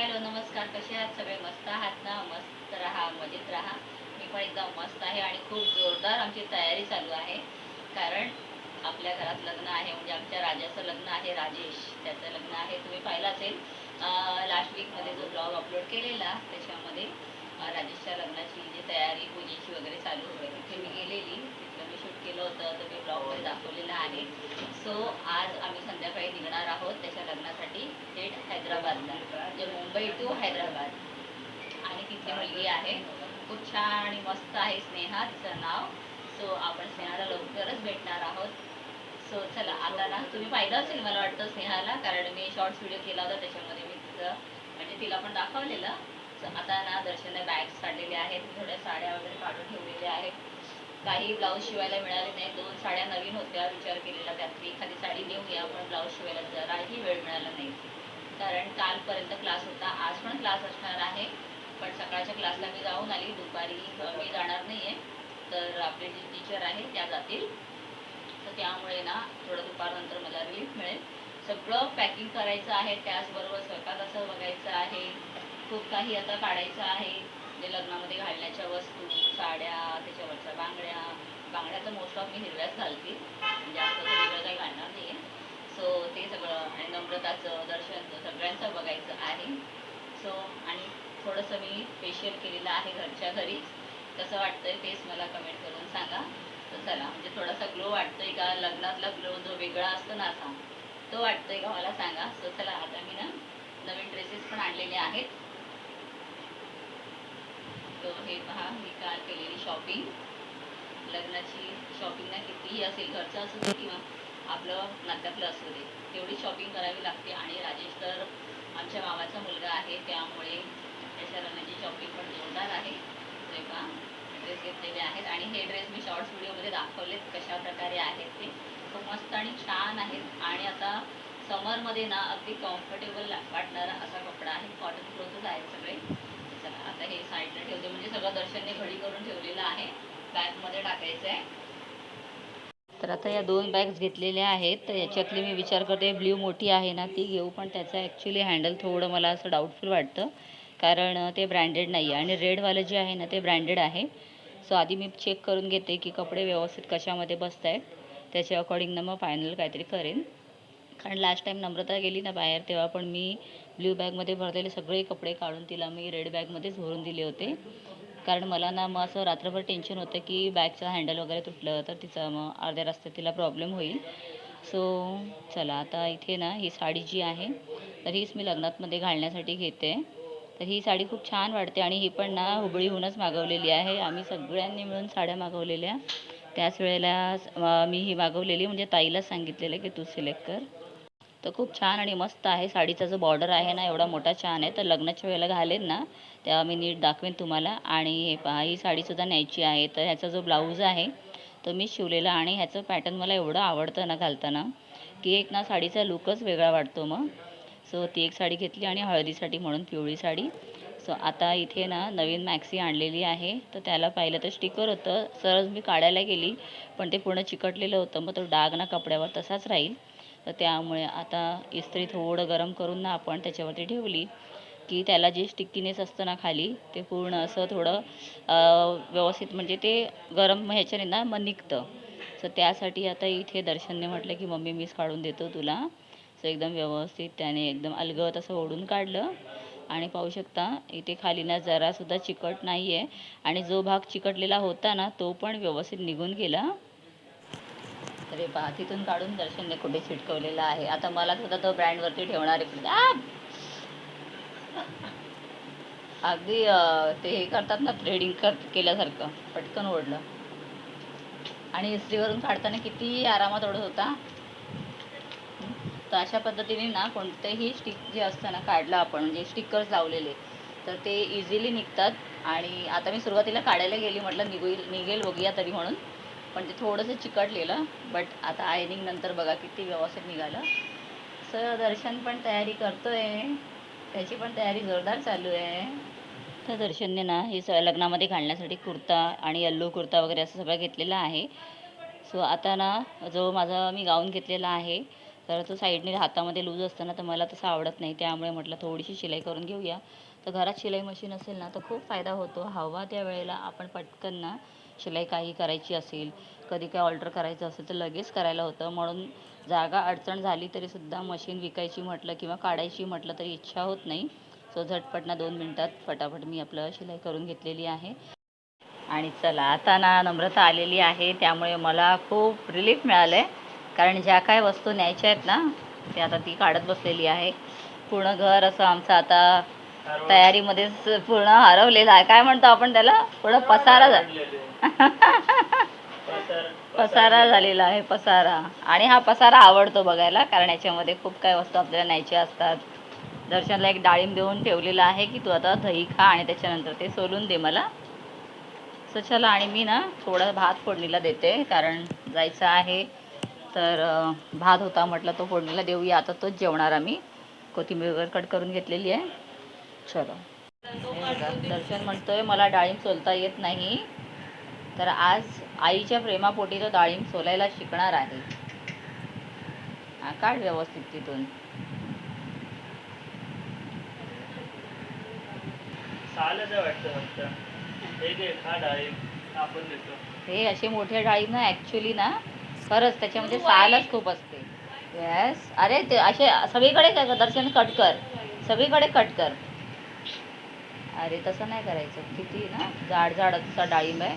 Hello नमस्कार. कसे आहात? सगळे मस्त आहात ना? मस्त राहा मजेत राहा. मी पण एकदम मस्त आहे आणि खूप जोरदार आमची तयारी चालू आहे. कारण आपल्या घरात लग्न आहे म्हणजे आमच्या राजाचं लग्न आहे राजेश त्याचं लग्न आहे. तुम्ही पाहिलं असेल लास्ट वीकमध्ये जो ब्लॉग अपलोड केलेला त्याच्यामध्ये राजेशच्या लग्नाची जी तयारी पूजेची वगैरे चालू होती तिथे मी गेलेली. तिथलं मी शूट केलं होतं तर मी ब्लॉगमध्ये दाखवलेलं आहे. सो आज आम्ही संध्याकाळी निघणार आहोत. त्याच्या लग्नासाठी थेट म्हणजे मुंबई टू हैदराबाद. आणि तिथे मुलगी आहे. खूप छान आणि मस्त आहे स्नेहा तिचं नाव. सो आपण स्नेहाला लवकरच भेटणार आहोत. सो चला आता ना तुम्ही पाहिलं असेल मला वाटतं स्नेहाला कारण मी शॉर्ट्स व्हिडिओ केला होता त्याच्यामध्ये मी तिचं म्हणजे तिला पण दाखवलेलं. सो आता ना दर्शना बॅग्स काढलेले आहेत. थोड्या साड्या वगैरे काढून ठेवलेल्या आहेत. काही ब्लाऊज शिवायला मिळाले नाही. दोन साड्या नवीन होत्या विचार केलेला त्यातली. एखादी साडी नेऊया पण ब्लाऊज शिवायला जराही वेळ पर्यंत क्लास होता. आज पण क्लास असणार आहे. पण सकाळच्या क्लासला मी जाऊन आली. दुपारी मी जाणार नाही आहे तर आपले जे टीचर आहे त्या जातील. तर त्यामुळे ना थोडं दुपारनंतर मला रिलीफ मिळेल. सगळं पॅकिंग करायचं आहे. त्याचबरोबर स्वयंपाकाचं बघायचं आहे. खूप काही आता काढायचं आहे. जे लग्नामध्ये घालण्याच्या वस्तू साड्या त्याच्यावरच्या बांगड्या. बांगड्या तर मोस्ट ऑफ मी हिरव्याच घालते. म्हणजे असं तर वेगळं काही घालणार नाही आहे सो ते सगळं आणि नम्रताचं दर्शनचं सगळ्यांचं बघायचं आहे सो आणि थोडंसं मी फेशियल केलेलं आहे घरच्या घरीच कसं वाटतंय तेच मला कमेंट करून सांगा. तर चला म्हणजे थोडासा ग्लो वाटतोय का? लग्नातला ग्लो जो वेगळा असतो ना असा तो वाटतोय का मला सांगा. सो चला आता मी ना नवीन ड्रेसेस पण आणलेले आहेत. तो हे पहा मी काल केलेली शॉपिंग लग्नाची शॉपिंग ना कितीही असेल घरचं असू दे किंवा आपलं नात्यातलं असू दे तेवढी शॉपिंग करावी लागते. आणि राजेश तर आमच्या मामाचा मुलगा आहे त्यामुळे त्याच्या शॉपिंग म्हणजे पण जोरदार आहे. ते ड्रेस घेतलेले आहेत. आणि हे ड्रेस मी शॉर्ट्स व्हिडिओमध्ये दाखवलेत कशा प्रकारे आहेत ते. खूप मस्त आणि छान आहेत. आणि आता समरमध्ये ना अगदी कम्फर्टेबल वाटणारा असा कपडा आहे. कॉटन क्लोथच आहेत सगळे. चला आता हे साईडला ठेवते. म्हणजे सगळं दर्शनने घडी करून ठेवलेलं आहे. बॅगमध्ये टाकायचं आहे. तर आता या दोन बॅग्स घेतलेल्या आहेत. तर याच्यातली मी विचार करते. ब्ल्यू मोठी आहे ना ती घेऊ पण त्याचं ॲक्च्युली हँडल थोडं मला असं डाऊटफुल वाटतं. कारण ते ब्रँडेड नाही आहे आणि रेडवालं जे आहे ना ते ब्रँडेड आहे. सो आधी मी चेक करून घेते की कपडे व्यवस्थित कशामध्ये बसत आहेत त्याच्या अकॉर्डिंगनं मग फायनल काहीतरी करेन. कारण लास्ट टाईम नम्रता गेली ना बाहेर तेव्हा पण मी ब्ल्यू बॅगमध्ये भरलेले सगळे कपडे काढून तिला मी रेड बॅगमध्येच भरून दिले होते. कारण मला ना मग असं रात्रभर टेन्शन होतं की बॅगचं हँडल वगैरे तुटलं तर तिचं मग अर्ध्या रस्त्यात तिला प्रॉब्लेम होईल. सो चला आता इथे ना ही साडी जी आहे तर हीच मी लग्नातमध्ये घालण्यासाठी घेते. तर ही साडी खूप छान वाटते आणि ही पण ना हुबळीहूनच मागवलेली आहे. आम्ही सगळ्यांनी मिळून साड्या मागवलेल्या. त्याच वेळेला मी ही मागवलेली. म्हणजे ताईला सांगितलेलं की तू सिलेक्ट कर. तर खूप छान आणि मस्त आहे. साडीचा जो बॉर्डर आहे ना एवढा मोठा छान आहे. तर लग्नाच्या वेळेला घालेन ना तेव्हा मी नीट दाखवेन तुम्हाला. आणि हे पहा ही साडीसुद्धा न्यायची आहे. तर ह्याचा जो ब्लाऊज आहे तो मी शिवलेला आणि ह्याचं पॅटर्न मला एवढं आवडतं ना घालताना की एक ना साडीचा लुकच वेगळा वाटतो मग. सो ती एक साडी घेतली आणि हळदीसाठी म्हणून पिवळी साडी. सो आता इथे ना नवीन मॅक्सी आणलेली आहे. तर त्याला पाहिलं तर स्टिकर होतं. सरळ मी काढायला गेली पण ते पूर्ण चिकटलेलं होतं. मग तो डाग ना कपड्यावर तसाच राहील. तर त्यामुळे आता इस्त्री थोडं गरम करून ना आपण त्याच्यावरती ठेवली. की त्याला जे स्टिकीनेस असतं ना खाली ते पूर्ण असं थोडं व्यवस्थित म्हणजे ते गरम ह्याच्याने ना मग निघतं. सो त्यासाठी आता इथे दर्शनने म्हटलं की मम्मी मीच काढून देतो तुला. असं एकदम व्यवस्थित त्याने एकदम अलगद असं ओढून काढलं. आणि पाहू शकता इथे खाली ना जरासुद्धा चिकट नाही आहे आणि जो भाग चिकटलेला होता ना तो पण व्यवस्थित निघून गेला. तर हे पहा तिथून काढून दर्शनने कुठे चिटकवलेला आहे. आता मला सुद्धा तो ब्रँडवरती ठेवणार आहे. अगदी ते हे करतात ना थ्रेडिंग कर केल्यासारखं. पटकन ओढलं. आणि इस्त्रीवरून काढताना किती आरामात ओढत होता. तर अशा पद्धतीने ना कोणतेही स्टिक जे असतं ना काढलं आपण म्हणजे स्टिकर्स लावलेले तर ते इझिली निघतात. आणि आता मी सुरुवातीला काढायला गेली म्हटलं निघेल निघेल बघूया तरी म्हणून. पण ते थोडंसं चिकटलेलं बट आता आयनिंग नंतर बघा किती व्यवस्थित निघालं. सर दर्शन पण तयारी करतोय. त्याची पण तयारी जोरदार चालू आहे. तर दर्शनने ना हे स लग्नामध्ये घालण्यासाठी कुर्ता आणि यल्लो कुर्ता वगैरे असं सगळं घेतलेलं आहे. सो आता ना जो माझा मी गाऊन घेतलेला आहे तर तो साईडने हातामध्ये लूज असतं ना तर मला तसं आवडत नाही. त्यामुळे म्हटलं थोडीशी शिलाई करून घेऊया. तर घरात शिलाई मशीन असेल ना तर खूप फायदा होतो. हवा त्या वेळेला आपण पटकन ना शिलाई काही करायची असेल कधी काय ऑल्टर करायचं असेल तर लगेच करायला होतं. म्हणून जागा अडचण झाली तरीसुद्धा मशीन विकायची म्हटलं किंवा काढायची म्हटलं तरी इच्छा होत नाही. सो झटपट ना दोन मिनटात फटाफट मी आपलं शिलाई करून घेतलेली आहे. आणि चला आता ना नम्रता आलेली आहे. त्यामुळे मला खूप रिलीफ मिळालं आहे कारण ज्या काय वस्तू न्यायच्या आहेत ना ते आता ती काढत बसलेली आहे. पूर्ण घर असं आमचं आता तयारीमध्येच पूर्ण हरवलेलं आहे. काय म्हणतो आपण त्याला? पूर्ण पसारा झाला पसारा झालेला आहे पसारा. आणि हा पसारा आवडतो बघायला कारण याच्यामध्ये खूप काही वस्तू आपल्याला न्यायच्या असतात. दर्शनला एक डाळिंब देऊन ठेवलेलं आहे की तू आता दही खा आणि त्याच्यानंतर ते सोलून दे मला. सो चला आणि मी ना थोडा भात फोडणीला देते कारण जायचं आहे. तर भात होता म्हटलं तो फोडणीला देऊया. आता तोच जेवणार आम्ही. कोथिंबीर वगैरे कट करून घेतलेली आहे. चलो. दर्शन म्हणतोय मला डाळिंब सोलता येत नाही. तर आज आईच्या प्रेमापोटी तो डाळिंब सोलायला शिकणार आहे. काढ व्यवस्थित तिथून. हे हे असे मोठे डाळिंब ना ॲक्च्युली ना खरंच त्याच्यामध्ये सालच खूप असते. येस अरे ते असे सगळीकडे काय दर्शन कट कर. सगळीकडे कट कर. अरे तसं नाही करायचं. किती ना जाड जाड असा डाळिंब आहे.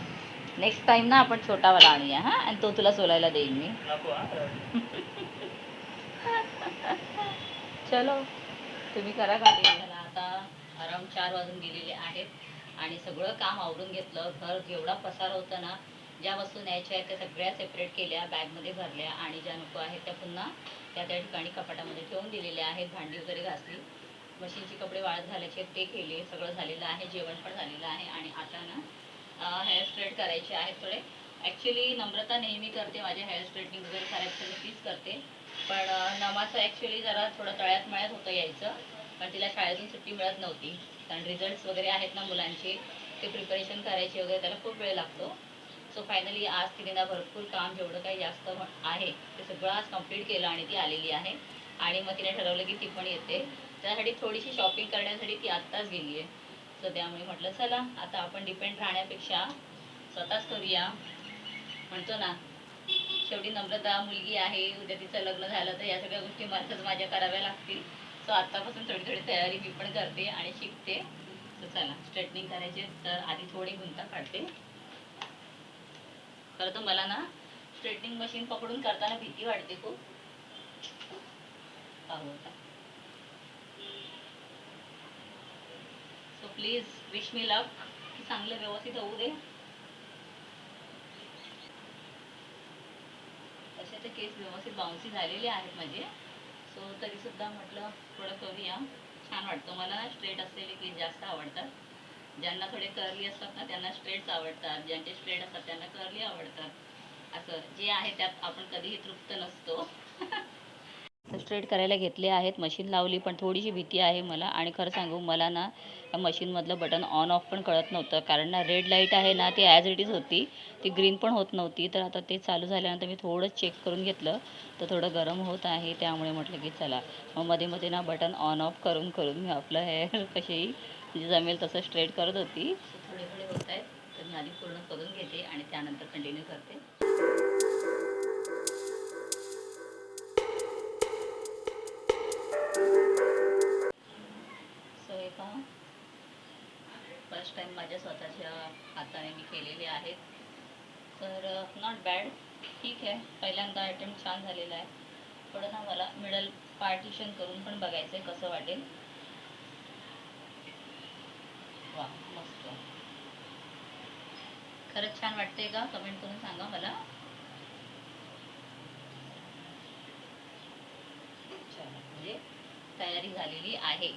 नेक्स्ट टाइम ना आपण छोटावाला आणूया हां? आणि तो तुला सोलायला देईन मी. नको हा चलो. तुम्ही करा कंटिन्यू आता अराउंड चार वाजून गेलेले आहेत. आणि सगळं काम आवरून घेतलं. घर जेवढा पसार होता ना ज्या वस्तू न्यायच्या आहेत त्या सगळ्या सेपरेट केल्या बॅगमध्ये भरल्या आणि ज्या नको आहेत त्या पुन्हा त्या त्या ठिकाणी कपाटामध्ये ठेवून दिलेल्या आहेत. भांडी वगैरे घासली. मशीनचे कपडे वाळत घालायचे ते केले. सगळं झालेलं आहे. जेवण पण झालेलं आहे. आणि आता ना हेअर स्ट्रेट करायचे आहेत थोडे. ॲक्च्युली नम्रता नेहमी करते माझे हेअर स्ट्रेटनिंग वगैरे करायचं मी तीच करते. पण नमाचं ॲक्च्युली जरा थोडं तळ्यात मळ्यात होतं यायचं. पण तिला शाळेतून सुट्टी मिळत नव्हती. कारण रिझल्ट्स वगैरे आहेत ना मुलांचे ते प्रिपरेशन करायचे वगैरे त्याला खूप वेळ लागतो. सो फायनली आज तिने ना भरपूर काम जेवढं काही जास्त आहे ते सगळं आज कंप्लीट केलं आणि ती आलेली आहे. आणि मग तिने ठरवलं की ती पण येते. त्यासाठी थोडीशी शॉपिंग करण्यासाठी ती आत्ताच गेली आहे सो त्यामुळे म्हटलं चला आता आपण डिपेंड राहण्यापेक्षा स्वतःच करूया. म्हणतो ना शेवटी नम्रता मुलगी आहे उद्या तिचं लग्न झालं तर या सगळ्या गोष्टी मलाच माझ्या कराव्या लागतील. सो आत्तापासून थोडी थोडी तयारी मी पण करते आणि शिकते. तर चला स्ट्रेटनिंग करायचे तर आधी थोडी गुंता काढते. खरं तर मला ना स्ट्रेटनिंग मशीन पकडून करताना भीती वाटते खूप. So please wish me luck चांगलं व्यवस्थित होऊ दे. तसे तर केस व्यवस्थित बाउन्सी झालेले आहेत माझे. सो तरी सुद्धा म्हटलं थोडं करूया. छान वाटतं. मला ना स्ट्रेट असलेले केस जास्त आवडतात. ज्यांना थोडे कर्ली असतात ना त्यांना स्ट्रेट्स आवडतात. ज्यांचे स्ट्रेट असतात त्यांना कर्ली आवडतात. असं जे आहे त्यात आपण कधीही तृप्त नसतो. स्ट्रेट करायला घेतले आहेत मशीन लावली पण थोडीशी भीती आहे मला. आणि खरं सांगू मला ना या मशीनमधलं बटन ऑन ऑफ पण कळत नव्हतं. कारण ना रेड लाइट आहे ना ती ॲज इट इज होती. ती ग्रीन पण होत नव्हती. तर आता ते चालू झाल्यानंतर मी थोडं चेक करून घेतलं. तर थोडं गरम होत आहे त्यामुळे म्हटलं की चला. मग मध्ये मध्ये ना बटन ऑन ऑफ करून करून मी आपलं हेअर कसेही म्हणजे जमेल तसं स्ट्रेट करत होती. थोडे थोडे होत आहेत तर मी आधी पूर्ण करून घेते आणि त्यानंतर कंटिन्यू करते. सो फर्स्ट टाईम माझ्या स्वतःच्या हाताने मी केलेले आहेत. तर uh, नॉट बॅड ठीक आहे. पहिल्यांदा अटेम्प्ट छान झालेला आहे. थोडं ना मला मिडल पार्टिशन करून पण बघायचं आहे कसं वाटेल. वा मस्त. खरंच छान वाटतंय का कमेंट करून सांगा मला. म्हणजे तयारी झालेली आहे.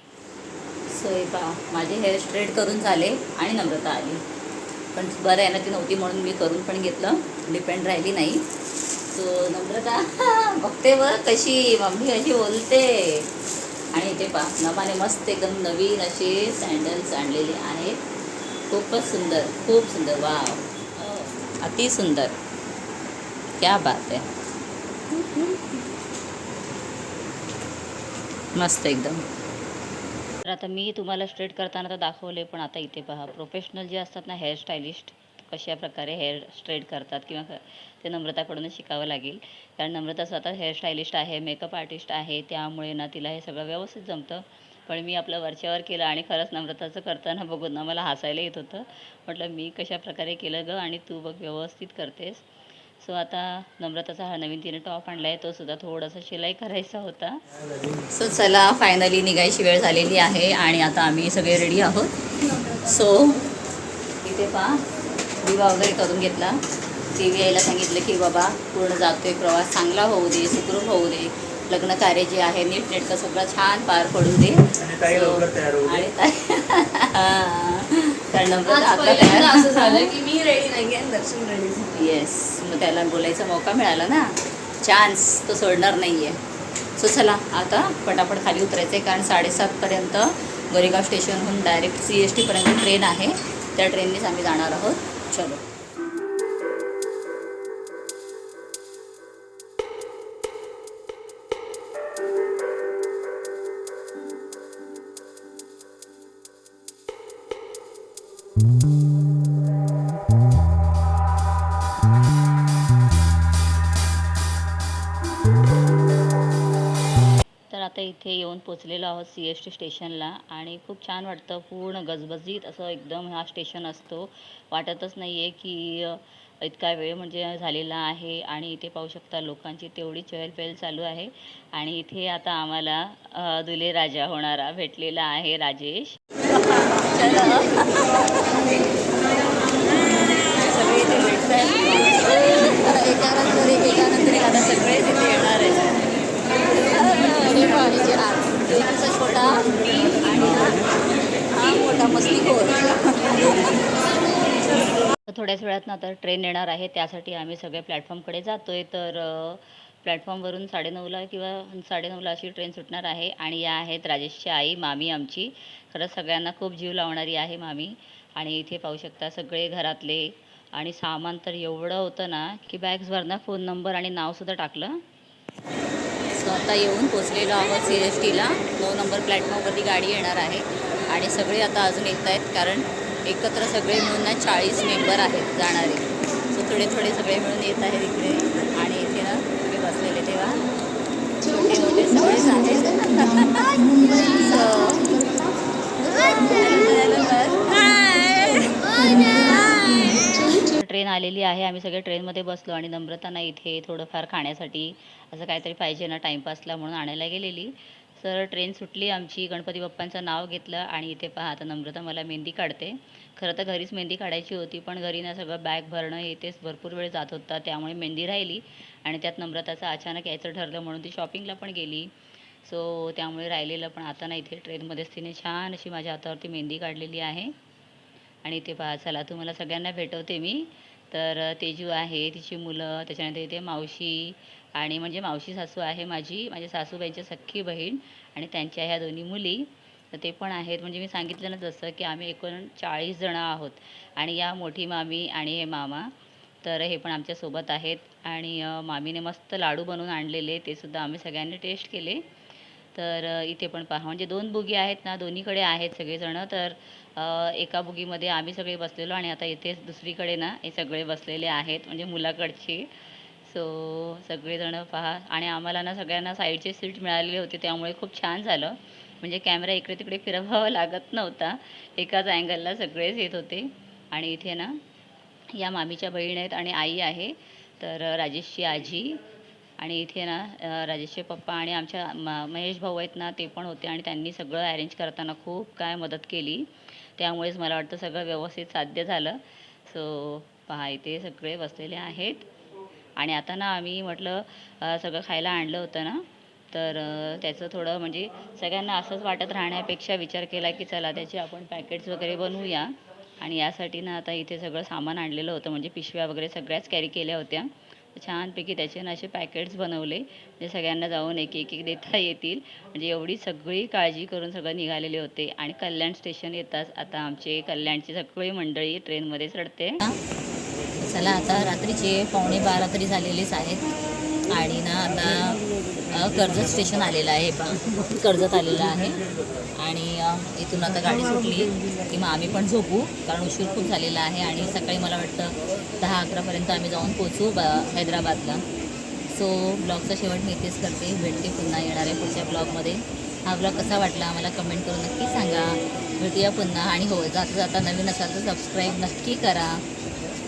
सो पहा माझे हेअर स्ट्रेट करून झाले आणि नम्रता आली. पण बरं आहे ना ती नव्हती म्हणून मी करून पण घेतलं. डिपेंड राहिली नाही. सो नम्रता बघते बरं कशी मम्मी अशी बोलते. आणि इथे पहा नमाने मस्त एकदम नवीन असे सँडल्स आणलेले आहेत. खूपच सुंदर खूप सुंदर वाव. अति सुंदर. क्या बात आहे. मस्त एकदम. तर आता मी तुम्हाला स्ट्रेट करताना तर दाखवले पण आता इथे पहा प्रोफेशनल जे असतात ना हेअर स्टायलिस्ट कशा प्रकारे हेअर स्ट्रेट करतात किंवा क- ते नम्रताकडूनच शिकावं लागेल. कारण नम्रता स्वतः हेअर स्टायलिस्ट आहे मेकअप आर्टिस्ट आहे त्यामुळे ना तिला हे सगळं व्यवस्थित जमतं. पण मी आपलं वरच्यावर केलं आणि खरंच नम्रताचं करताना बघून ना मला हसायला येत होतं. म्हटलं मी कशा प्रकारे केलं गं आणि तू बघ व्यवस्थित करतेस. सो आता नम्रताचा हा नवीन तिने टॉप आणला आहे तो सुद्धा थोडासा शिलाई करायचा होता. सो चला फायनली निघायची वेळ झालेली आहे आणि आता आम्ही सगळे रेडी आहोत. सो इथे पहा. दिवा वगैरे करून घेतला. टी व्ही यायला सांगितलं की बाबा पूर्ण जातोय प्रवास चांगला होऊ दे सुखरूप होऊ दे. लग्न कार्य जे आहे नीटनेटकं सगळं छान पार पडू दे. आणि तयार असं झालं की मी रेडी नाही दर्शन रेडी येस मग त्याला बोलायचा मौका मिळाला ना. चान्स तो सोडणार नाही आहे सो चला आता पटापट खाली उतरायचं आहे कारण साडेसातपर्यंत गोरेगाव स्टेशनहून डायरेक्ट सी एस टीपर्यंत ट्रेन आहे. त्या ट्रेननेच आम्ही जाणार आहोत. चलो। येऊन पोचलेलो आहोत सी एस टी स्टेशनला आणि खूप छान वाटतं पूर्ण गजबजीत असं एकदम हा स्टेशन असतो. वाटतच नाही आहे की इतका वेळ म्हणजे झालेला आहे आणि इथे पाहू शकता लोकांची तेवढी चहलपहल चालू आहे आणि इथे आता आम्हाला दुले राजा होणारा भेटलेला आहे राजेश. सगळे इथे भेटतायत एकानंतर एक एकानंतर आता सगळेच इथे येणार आहेत देवाचा छोटा आणि हा मोठा मस्तीखोर थोड्याच वेळात ना आता ट्रेन येणार आहे. त्यासाठी आम्ही सगळ्या प्लॅटफॉर्मकडे जातोय. तर प्लॅटफॉर्मवरून साडेनऊला किंवा साडेनऊला अशी ट्रेन सुटणार आहे आणि या आहेत राजेशची आई मामी आमची. खरंच सगळ्यांना खूप जीव लावणारी आहे मामी. आणि इथे पाहू शकता सगळे घरातले. आणि सामान तर एवढं होतं ना की बॅग्सवर ना फोन नंबर आणि नावसुद्धा टाकलं. सो आता येऊन पोचलेलो आहोत सी एस टीला. नऊ नंबर प्लॅटफॉर्मवरती गाडी येणार आहे. आणि सगळे आता अजून येत आहेत कारण एकत्र सगळे मिळून ना चाळीस मेंबर आहेत जाणारे. सो थोडे थोडे सगळे मिळून येत आहेत इकडे. आणि इथे ना तुम्ही बसलेले तेव्हा. छोटे मोठे सगळेच आहेत. ट्रेन आलेली आहे. आम्ही सगळे ट्रेनमध्ये बसलो आणि नम्रताना इथे थोडंफार खाण्यासाठी असं काहीतरी पाहिजे ना टाईमपासला म्हणून आणायला गेलेली. सर ट्रेन सुटली आमची. गणपती बाप्पांचं नाव घेतलं आणि इथे पहा आता नम्रता मला मेहंदी काढते. खरं तर घरीच मेहंदी काढायची होती पण घरी ना सगळं बॅग भरणं हे तेच भरपूर वेळ जात होता. त्यामुळे मेहंदी राहिली आणि त्यात नम्रताचं अचानक यायचं ठरलं म्हणून ती शॉपिंगला पण गेली. सो त्यामुळे राहिलेलं पण आता ना इथे ट्रेनमध्येच तिने छान अशी माझ्या हातावरती मेहंदी काढलेली आहे. आणि ते पहा चला तुम्हाला सगळ्यांना भेटवते मी. तर तेजू आहे तिची मुलं त्याच्यानंतर इथे मावशी आणि म्हणजे मावशी सासू आहे माझी माझ्या सासूबाईंची सख्खी बहीण आणि त्यांच्या ह्या दोन्ही मुली. तर ते पण आहेत. म्हणजे मी सांगितलं ना जसं की आम्ही एकूण चाळीस जणं आहोत आणि या मोठी मामी आणि हे मामा तर हे पण आमच्यासोबत आहेत. आणि मामीने मस्त लाडू बनवून आणलेले ते सुद्धा आम्ही सगळ्यांनी टेस्ट केले. तर इथे पण पहा म्हणजे दोन बुगी आहेत ना दोन्हीकडे आहेत सगळेजणं. तर एका बुगीमध्ये आम्ही सगळे बसलेलो आणि आता इथेच दुसरीकडे ना हे सगळे बसलेले आहेत म्हणजे मुलाकडचे. सो सगळेजणं पहा. आणि आम्हाला ना सगळ्यांना साईडचे सीट मिळालेले होते त्यामुळे खूप छान झालं. म्हणजे कॅमेरा इकडे तिकडे फिरवावा लागत नव्हता. एकाच अँगलला सगळेच येत होते. आणि इथे ना या मामीच्या बहीण आहेत आणि आई आहे. तर राजेशची आजी. आणि इथे ना राजेशचे पप्पा आणि आमच्या महेश भाऊ आहेत ना ते पण होते आणि त्यांनी सगळं अरेंज करताना खूप काय मदत केली. त्यामुळेच मला वाटतं सगळं व्यवस्थित साध्य झालं. सो पहा इथे सगळे बसलेले आहेत. आणि आता ना आम्ही म्हटलं सगळं खायला आणलं होतं ना तर त्याचं थोडं म्हणजे सगळ्यांना असंच वाटत राहण्यापेक्षा विचार केला की चला त्याचे आपण पॅकेट्स वगैरे बनवूया. आणि यासाठी ना आता इथे सगळं सामान आणलेलं होतं म्हणजे पिशव्या वगैरे सगळ्याच कॅरी केल्या होत्या. छानपैकी त्याचे ना असे पॅकेट्स बनवले. म्हणजे सगळ्यांना जाऊन एक एक एक देता येतील. म्हणजे एवढी सगळी काळजी करून सगळं निघालेले होते. आणि कल्याण स्टेशन येताच आता आमचे कल्याणची सगळी मंडळी ट्रेनमध्ये चढते चला आता रात्रीचे पावणे बारा तरी झालेलेच आहेत. आणि ना आता कर्जत स्टेशन आलेलं आहे. बा कर्जत आलेलं आहे. आणि इथून आता गाडी सुटली की मग आम्ही पण झोपू कारण उशीर खूप झालेला आहे आणि सकाळी मला वाटतं दहा अकरापर्यंत आम्ही जाऊन पोचू ब हैदराबादला. सो ब्लॉगचा शेवट मी इथेच करते. भेटते पुन्हा येणाऱ्या पुढच्या ब्लॉगमध्ये हा ब्लॉग कसा वाटला मला कमेंट करून नक्की सांगा. भेटूया पुन्हा. आणि हो जाता जाता नवीन असाल तर सबस्क्राईब नक्की करा.